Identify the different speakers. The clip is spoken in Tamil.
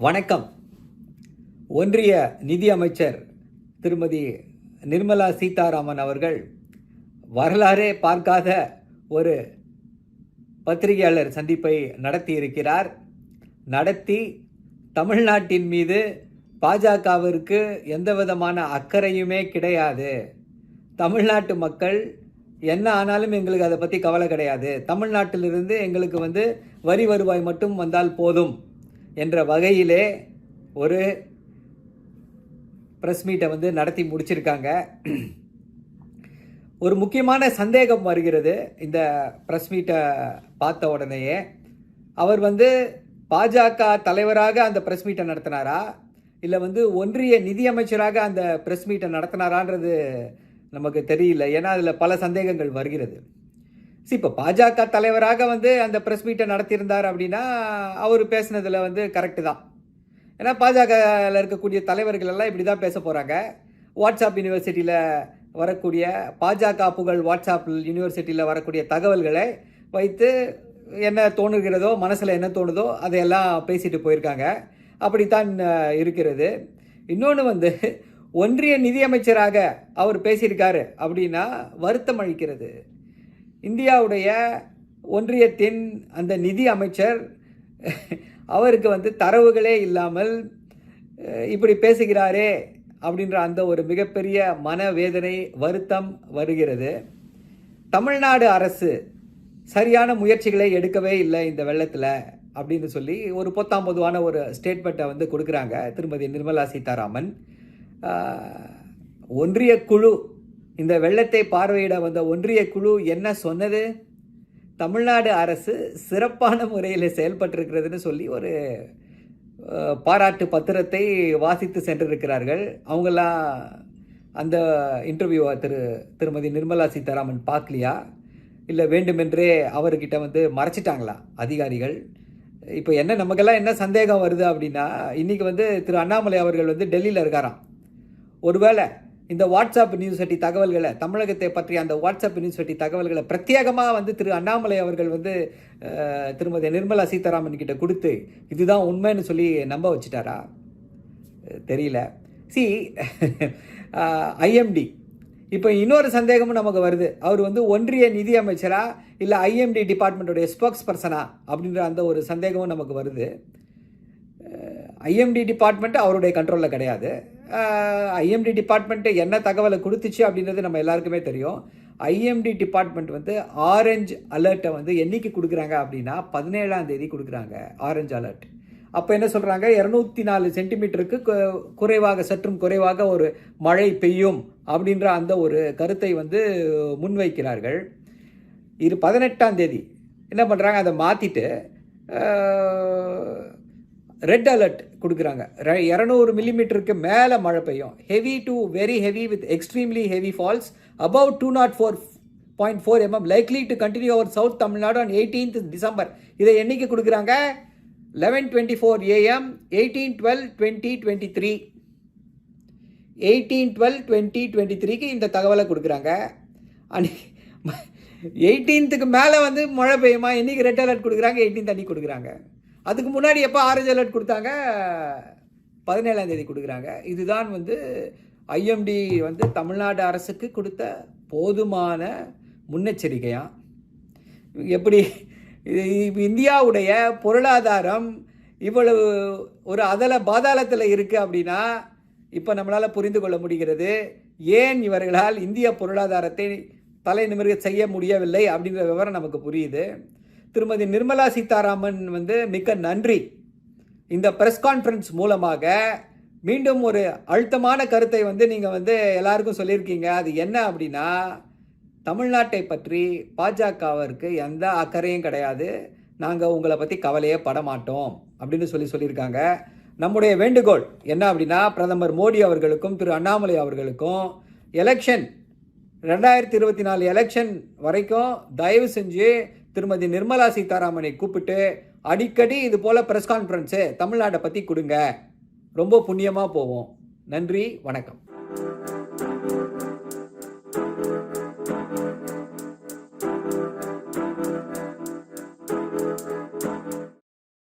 Speaker 1: வணக்கம். ஒன்றிய நிதி அமைச்சர் திருமதி நிர்மலா சீதாராமன் அவர்கள் வரலாறே பார்க்காத ஒரு பத்திரிகையாளர் சந்திப்பை நடத்தியிருக்கிறார். நடத்தி தமிழ்நாட்டின் மீது பாஜகவிற்கு எந்த விதமான அக்கறையுமே கிடையாது. தமிழ்நாட்டு மக்கள் என்ன ஆனாலும் எங்களுக்கு அதை பற்றி கவலை கிடையாது. தமிழ்நாட்டிலிருந்து எங்களுக்கு வந்து வரி வருவாய் மட்டும் வந்தால் போதும். என்ற வகையிலே ஒரு ப்ரெஸ் மீட்டை வந்து நடத்தி முடிச்சிருக்காங்க. ஒரு முக்கியமான சந்தேகம் வருகிறது இந்த ப்ரெஸ் மீட்டை பார்த்த உடனேயே. அவர் வந்து பாஜக தலைவராக அந்த ப்ரெஸ் மீட்டை நடத்தினாரா? இல்லை வந்து ஒன்றிய நிதியமைச்சராக அந்த ப்ரெஸ் மீட்டை நடத்தினாரான்றது நமக்கு தெரியல. ஏன்னா அதில் பல சந்தேகங்கள் வருகிறது. ஸோ இப்போ பாஜக தலைவராக வந்து அந்த ப்ரெஸ் மீட்டை நடத்தியிருந்தார் அப்படின்னா அவர் பேசுனதில் வந்து கரெக்டு தான். ஏன்னா பாஜகவில் இருக்கக்கூடிய தலைவர்கள் எல்லாம் இப்படி தான் பேச போகிறாங்க வாட்ஸ்அப் யூனிவர்சிட்டியில் வரக்கூடிய பாஜக புகழ் வாட்ஸ்அப் யூனிவர்சிட்டியில் வரக்கூடிய தகவல்களை வைத்து என்ன தோணுகிறதோ மனசில் என்ன தோணுதோ அதையெல்லாம் பேசிட்டு போயிருக்காங்க. அப்படித்தான் இருக்கிறது. இன்னொன்று வந்து ஒன்றிய நிதியமைச்சராக அவர் பேசியிருக்காரு அப்படின்னா வருத்தம் அளிக்கிறது. இந்தியாவுடைய ஒன்றியத்தின் அந்த நிதி அமைச்சர் அவருக்கு வந்து தரவுகளே இல்லாமல் இப்படி பேசுகிறாரே அப்படின்ற அந்த ஒரு மிகப்பெரிய மனவேதனை வருத்தம் வருகிறது. தமிழ்நாடு அரசு சரியான முயற்சிகளை எடுக்கவே இல்லை இந்த வெள்ளத்தில் அப்படின்னு சொல்லி ஒரு பொத்தாம் பொதுவான ஒரு ஸ்டேட்மெண்ட்டை வந்து கொடுக்குறாங்க திருமதி நிர்மலா சீதாராமன். ஒன்றிய குழு இந்த வெள்ளத்தை பார்வையிட வந்த ஒன்றிய குழு என்ன சொன்னது? தமிழ்நாடு அரசு சிறப்பான முறையில் செயல்பட்டிருக்கிறதுன்னு சொல்லி ஒரு பாராட்டு பத்திரத்தை வாசித்து சென்றிருக்கிறார்கள். அவங்களாம் அந்த இன்டர்வியூவை திரு திருமதி நிர்மலா சீதாராமன் பார்க்கலையா? இல்லை வேண்டுமென்றே அவர்கிட்ட வந்து மறைச்சிட்டாங்களா அதிகாரிகள்? இப்போ என்ன நமக்கெல்லாம் என்ன சந்தேகம் வருது அப்படின்னா இன்றைக்கி வந்து திரு அண்ணாமலை அவர்கள் வந்து டெல்லியில் இருக்காராம். ஒருவேளை இந்த வாட்ஸ்அப் நியூஸ் செட்டி தகவல்களை தமிழகத்தை பற்றிய அந்த வாட்ஸ்அப் நியூஸ் செட்டி தகவல்களை பிரத்யேகமாக வந்து திரு அண்ணாமலை அவர்கள் வந்து திருமதி நிர்மலா சீதாராமன் கிட்ட கொடுத்து இதுதான் உண்மைன்னு சொல்லி நம்ப வச்சுட்டாரா? தெரியல. சி ஐஎம்டி இப்போ இன்னொரு சந்தேகமும் நமக்கு வருது. அவர் வந்து ஒன்றிய நிதி அமைச்சரா இல்லை ஐஎம்டி டிபார்ட்மெண்ட்டுடைய ஸ்போக்ஸ் பர்சனா அப்படின்ற அந்த ஒரு சந்தேகமும் நமக்கு வருது. ஐஎம்டி டிபார்ட்மெண்ட் அவருடைய கண்ட்ரோலில் கிடையாது. ஐஎம்டி டிபார்ட்மெண்ட்டு என்ன தகவலை கொடுத்துச்சு அப்படின்றது நம்ம எல்லாருக்குமே தெரியும். ஐஎம்டி டிபார்ட்மெண்ட் வந்து ஆரஞ்சு அலர்ட்டை வந்து என்றைக்கு கொடுக்குறாங்க அப்படின்னா பதினேழாம் தேதி கொடுக்குறாங்க ஆரஞ்சு அலர்ட் அப்போ என்ன சொல்கிறாங்க இரநூத்தி நாலு சென்டிமீட்டருக்கு குறைவாக சற்றும் குறைவாக ஒரு மழை பெய்யும் அப்படின்ற அந்த ஒரு கருத்தை வந்து முன்வைக்கிறார்கள். இது பதினெட்டாம் தேதி. என்ன பண்ணுறாங்க அதை மாற்றிட்டு ரெட் அலர்ட் கொடுக்குறாங்க. இரநூறு மில்லிமீட்டருக்கு மேலே மழை பெய்யும். Heavy to very heavy with extremely heavy falls about two naught four point four mm likely to continue over south Tamil Nadu on eighteenth December இதை என்னைக்கு கொடுக்குறாங்க? Eleven twenty four AM eighteen twelve twenty twenty three eighteen twelve twenty twenty த்ரீக்கு இந்த தகவலை கொடுக்குறாங்க. அன்னைக்கு எயிட்டீன்த்துக்கு மேலே வந்து மழை பெய்யுமா? என்றைக்கு ரெட் அலர்ட் கொடுக்குறாங்க? எயிட்டீன்த் தண்ணி கொடுக்குறாங்க. அதுக்கு முன்னாடி எப்போ ஆரஞ்சு அலர்ட் கொடுத்தாங்க? பதினேழாம் தேதி கொடுக்குறாங்க. இதுதான் வந்து ஐஎம்டி வந்து தமிழ்நாடு அரசுக்கு கொடுத்த போதுமான முன்னெச்சரிக்கையாக எப்படி? இந்தியாவுடைய பொருளாதாரம் இவ்வளவு ஒரு அதல பாதாளத்தில் இருக்குது அப்படின்னா இப்போ நம்மளால் புரிந்து கொள்ள முடிகிறது. ஏன் இவர்களால் இந்திய பொருளாதாரத்தை தலை நிமிர்க செய்ய முடியவில்லை அப்படின்ற விவரம் நமக்கு புரியுது. திருமதி நிர்மலா சீதாராமன் வந்து மிக்க நன்றி. இந்த ப்ரெஸ் கான்ஃபரன்ஸ் மூலமாக மீண்டும் ஒரு அழுத்தமான கருத்தை வந்து நீங்கள் வந்து எல்லாருக்கும் சொல்லியிருக்கீங்க. அது என்ன அப்படின்னா தமிழ்நாட்டை பற்றி பாஜகவிற்கு எந்த அக்கறையும் கிடையாது. நாங்கள் உங்களை பற்றி கவலையே பட மாட்டோம் அப்படின்னு சொல்லி சொல்லியிருக்காங்க. நம்முடைய வேண்டுகோள் என்ன அப்படின்னா பிரதமர் மோடி அவர்களுக்கும் திரு அண்ணாமலை அவர்களுக்கும் எலெக்ஷன் ரெண்டாயிரத்தி இருபத்தி நாலு எலெக்ஷன் வரைக்கும் தயவு செஞ்சு திருமதி நிர்மலா சீதாராமனை கூப்பிட்டு அடிக்கடி இது போல் ப்ரெஸ் கான்ஃபரன்ஸு தமிழ்நாட்டை பற்றி கொடுங்க. ரொம்ப புண்ணியமாக போவோம் நன்றி வணக்கம்.